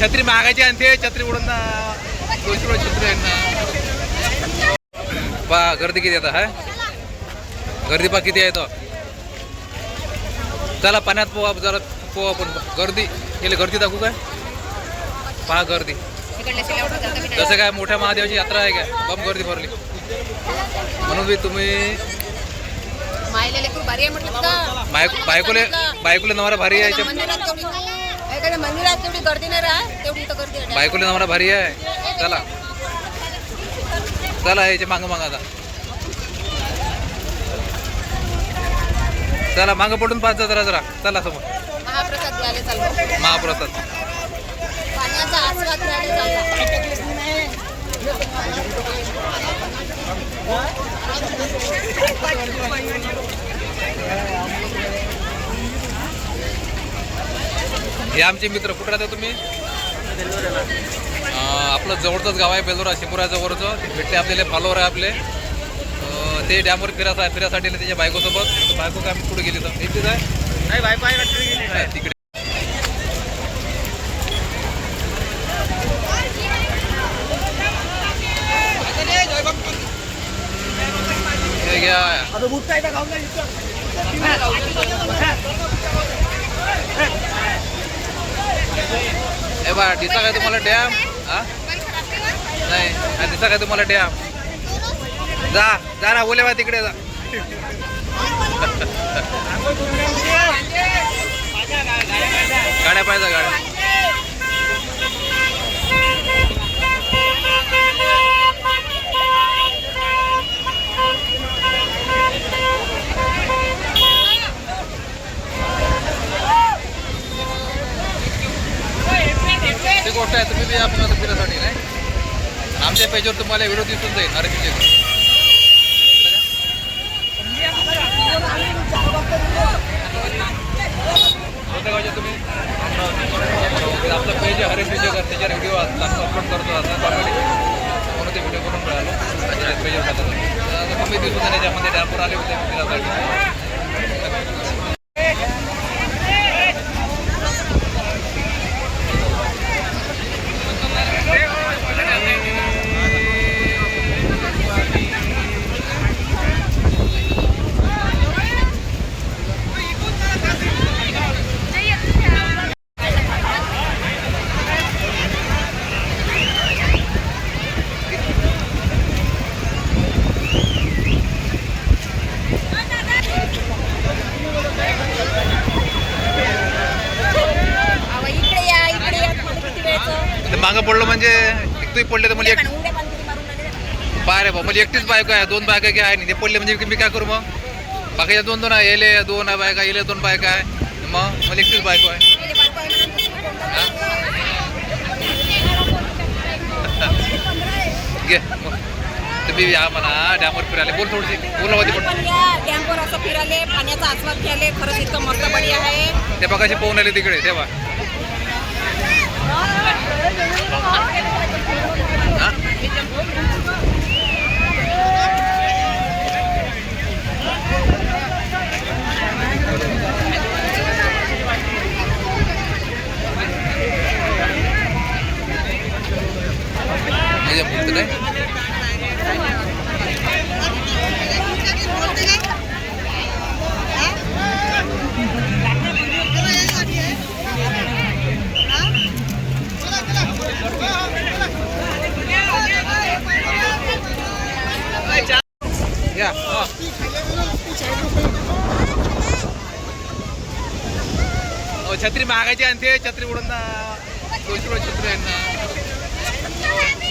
छत्री मागायची आणि ते छत्री उडून दोनशे रुपये छत्री आहे पा गर्दी किती येतं हा गर्दी पा किती आहे तो. चला पाण्यात पोहा जरा पोहा पण गर्दी गेले गर्दी दाखवू काय? पहा गर्दी. जसं काय मोठ्या महादेवाची यात्रा आहे काय? बम गर्दी भरली. म्हणून बी तुम्ही बायकोले बायकोले नवरा भारी आहे. तेवढी एखाद्या मंदिरात तेवढी गर्दी नाही राहा तेवढी तर गर्दी आहे. बायकोले नवरा भारी आहे. चला. चला याच्या मागं मागं आता. चला मागं पडून पाच जा जरा जरा. चला समोर. महाप्रसाद घ्यायला चाललो. महाप्रसाद. पाण्याचा आस्वाद घ्यायला चालला. हे आमचे मित्र कुठे राहता तुम्ही? अं, आपलं जवळचंच गाव आहे बेलोरा शिपुरा जवळचं ते भेटले आपल्याला फॉलोवर आहे आपले. ते डॅमवर फिरा फिरासाठी त्याच्या बायकोसोबत. बायको काय कुठे गेली तर? इथेच आहे? नाही बायको आहे तिकडे. हे घ्या. हे बा दिसा काय तुम्हाला डॅम? हा? नाही दिसा काय तुम्हाला डॅम? जा जा ना बोल्या बा तिकडे जा. गाड्या पाहिजे गाड्या ती गोष्ट आहे तुम्ही बी या पुन्हा फिरासाठी नाही आणि आमच्या पेजवर तुम्हाला व्हिडिओ दिसून जाईल अरे तिथे तुम्ही आपलं पेज आहे हरेश विजयकर त्याच्यावर व्हिडिओ अपलोड करतो आता नॉर्मली म्हणून ते व्हिडिओ करून मिळालो त्याच्या पेजवर टाकतो आता तुम्ही दिसून त्याच्यामध्ये डॅमवर आले होते फिरासाठी अहो, इकडे या इकडे या तुम्हाला किती वेळचं ते मागं पडलं म्हणजे तुम्ही पडले तर मला एक पण उड्या पण किती मारून आले. पाय रे बा म्हणजे एकटीच बायको आहे दोन बायका काय आहे नाही ते पडले म्हणजे मी काय करू मग? बाकीच्या दोन दोन आहे येले दोन आहे बायका येले दोन बायका आहे. मग मला एकटीच बायको आहे? घे तुम्ही या म्हणा डॅमवर फिरायला. बोल थोडीशी बोला होती पण कॅम्पवर असं फिराले पाण्याचा आस्वाद घ्यायले खरंच इतकं मस्त बढिया आहे. ते बघाशी पाहून आले तिकडे तेव्हा. हा? म्हणजे फक्त काय या घ्या छत्री महागायची आणि ते छत्री उडून ना दोनशे रुपये छत्री आहे ना.